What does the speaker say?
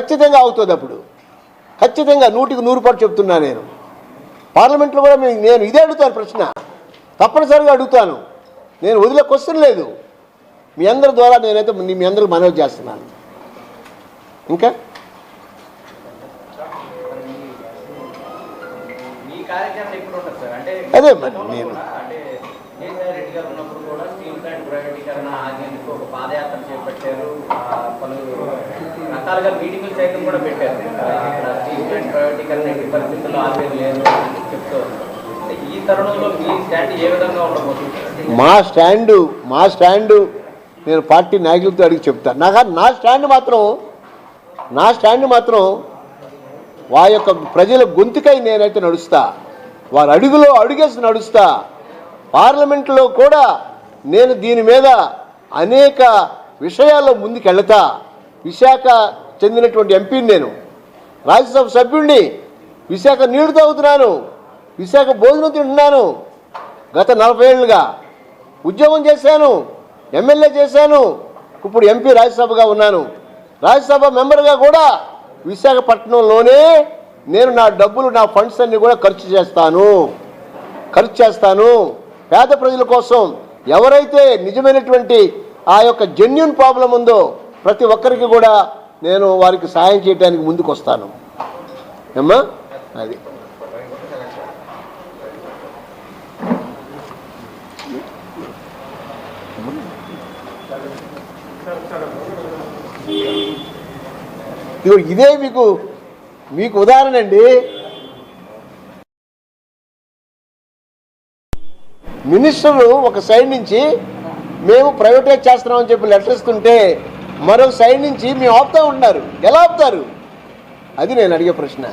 ఖచ్చితంగా అవుతుంది అప్పుడు. ఖచ్చితంగా నూటికి నూరు పాటు చెప్తున్నా నేను. పార్లమెంట్లో కూడా నేను ఇదే అడుగుతాను ప్రశ్న. తప్పనిసరిగా అడుగుతాను. నేను వదిలే క్వశ్చన్ లేదు. మీ అందరి ద్వారా నేనైతే మీ- అందరికి మనవి చేస్తున్నాను. ఇంకా? అదే మరి నేను- ఉన్నప్పుడు కూడా స్టీల్ ప్లాంట్ ప్రైవేటీకరణ ఒక పాదయాత్ర చేపట్టారు. రకాలుగా మీటింగులు సైతం కూడా పెట్టారు. ఇక్కడ ప్రైవేటీకరణ ఎట్టి పరిస్థితుల్లో ఆపేది లేదు చెప్తూ ఈ తరుణంలో మీ స్టాండ్ ఏ విధంగా ఉండబోతుంది? మా స్టాండు మా స్టాండు నేను పార్టీ నాయకులతో అడిగి చెప్తాను నాకు నా స్టాండ్ మాత్రం నా స్టాండ్ మాత్రం వా యొక్క ప్రజల గొంతుకై నేనైతే నడుస్తా. వారి అడుగులో అడుగేసి నడుస్తా. పార్లమెంట్లో కూడా నేను దీని మీద అనేక విషయాల్లో ముందుకెళ్తా. విశాఖ చెందినటువంటి ఎంపీని నేను. రాజ్యసభ సభ్యుడిని విశాఖ నీళ్ళు తాగుతున్నాను విశాఖ భోజనం తింటున్నాను. గత నలభై ఏళ్ళుగా ఉద్యోగం చేశాను ఎమ్మెల్యే చేశాను ఇప్పుడు ఎంపీ రాజ్యసభగా ఉన్నాను. రాజ్యసభ మెంబర్గా కూడా విశాఖపట్నంలోనే నేను నా డబ్బులు నా ఫండ్స్ అన్ని కూడా ఖర్చు చేస్తాను. ఖర్చు చేస్తాను. పేద ప్రజల కోసం ఎవరైతే నిజమైనటువంటి ఆ యొక్క జెన్యున్ ప్రాబ్లం ఉందో ప్రతి ఒక్కరికి కూడా నేను వారికి సహాయం చేయడానికి ముందుకు వస్తాను ఏమ్మా? అది. ఇదిగో ఇదే మీకు మీకు ఉదాహరణ అండి. మినిస్టరు ఒక సైడ్ నుంచి మేము ప్రైవేటైజ్ చేస్తున్నామని చెప్పి లెటర్ ఇస్తుంటే మరో సైడ్ నుంచి మేము ఆపుతా ఉంటారు ఎలా ఆపుతారు? అది నేను అడిగే ప్రశ్న.